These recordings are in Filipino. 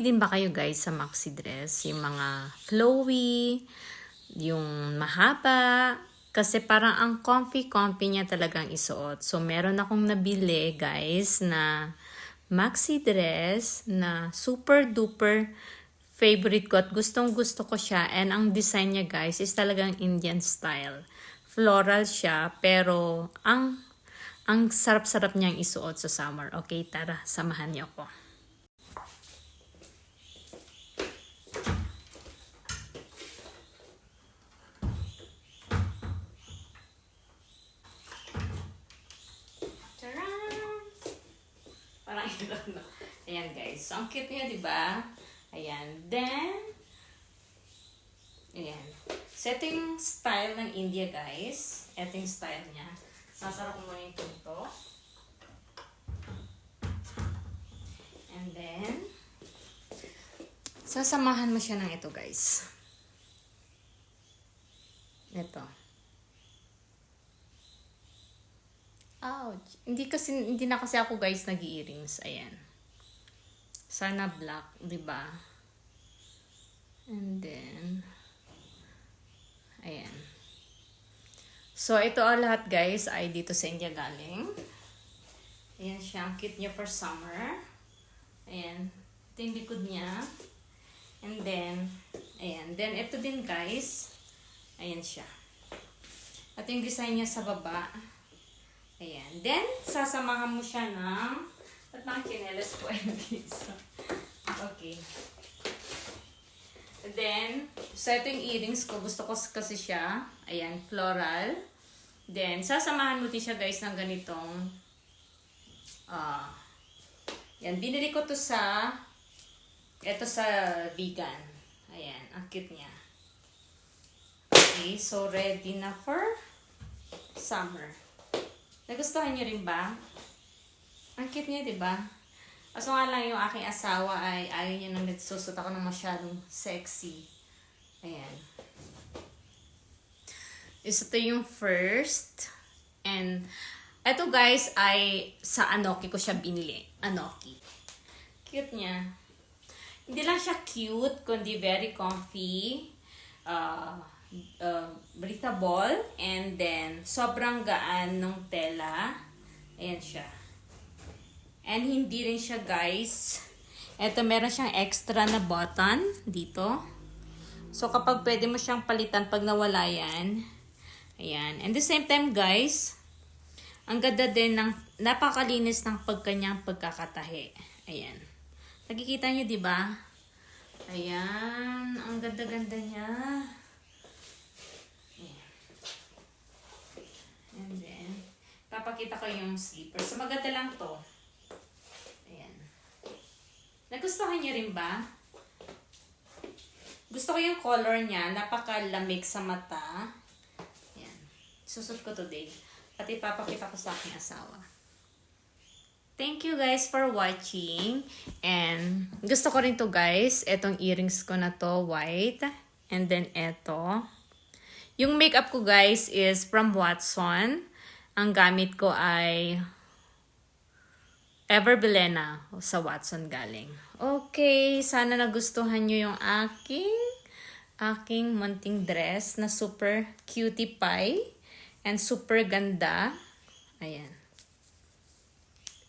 din ba kayo guys sa maxi dress? Yung mga flowy, yung mahaba. Kasi parang ang comfy-comfy niya talagang isuot. So, meron akong nabili guys na maxi dress na super duper favorite ko at gustong gusto ko siya. And ang design niya guys is talagang Indian style. Floral siya pero ang ang sarap-sarap niyang isuot sa summer. Okay, tara, samahan niyo ako. Parang ilo no? Ayan guys. So, ang cute niya, di ba? Ayan. Then, ayan. Yung style ng India, guys. Yung style niya. Sasarap mo muna yung pinto. And then, sasamahan mo siya ng ito, guys. Ito. Hindi kasi hindi na kasi ako guys nag-earrings. Ayan. Sana black, 'di ba? And then ayan. So ito all lahat guys ay dito sa India galing. Ayan siya, ang cute niya for summer. Ayan. Ito yung likod niya. And then, ayan. Then, ito din guys. Ayan siya. At yung design niya sa baba. Ayan. Then, sasamahan mo siya ng... At ng chinelas ko ay. Okay. Then, so ito yung earrings ko. Gusto ko kasi siya. Ayan, floral. Then, sasamahan mo din siya guys ng ganitong... Ah... yan, binili ko to sa... Ito sa vegan. Ayan, ang cute niya. Okay, so ready na for summer. Nagustuhan niyo rin ba? Ang cute niya, di ba? Kaso nga lang yung aking asawa ay ayaw niya nang nagsusot ako ng masyadong sexy. Ayan. Is ito yung first. And, ito guys ay sa Anoki ko siya binili. Anoki. Cute niya. Hindi lang siya cute, kundi very comfy. Uh, uh, breathable. And then, sobrang gaan ng tela. Ayan siya. And hindi rin siya guys. Ito meron siyang extra na button dito. So kapag pwede mo siyang palitan pag nawala yan. Ayan. And the same time guys, ang ganda din ng napakalinis ng pagkanyang pagkakatahi. Ayan. Nakikita niyo 'di ba? Ayan, ang ganda-ganda niya. Ayan. And then, papakita ko yung slipper. So, maganda lang to. Ayan. Nagustuhan niyo rin ba? Gusto ko yung color niya. Napakalamig sa mata. Ayan. Susot ko today. At ipapakita ko sa aking asawa. Thank you guys for watching. And gusto ko rin to guys. Etong earrings ko na to, white. And then eto. Yung makeup ko guys is from Watson. Ang gamit ko ay Ever Belena sa Watson galing. Okay, sana nagustuhan nyo yung aking aking munting dress na super cutie pie and super ganda. Ayan.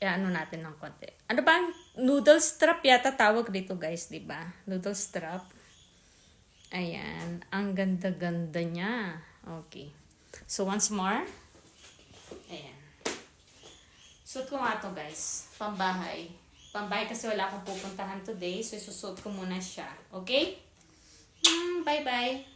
E, ano natin ng konti. Ano ba? Noodle strap yata tawag dito guys, di ba? Noodle strap. Ayan. Ang ganda-ganda niya. Okay. So, once more. Ayan. Suot ko nga to guys. Pambahay. Pambahay kasi wala akong pupuntahan today. So, susuot ko muna siya. Okay? Mm, bye-bye.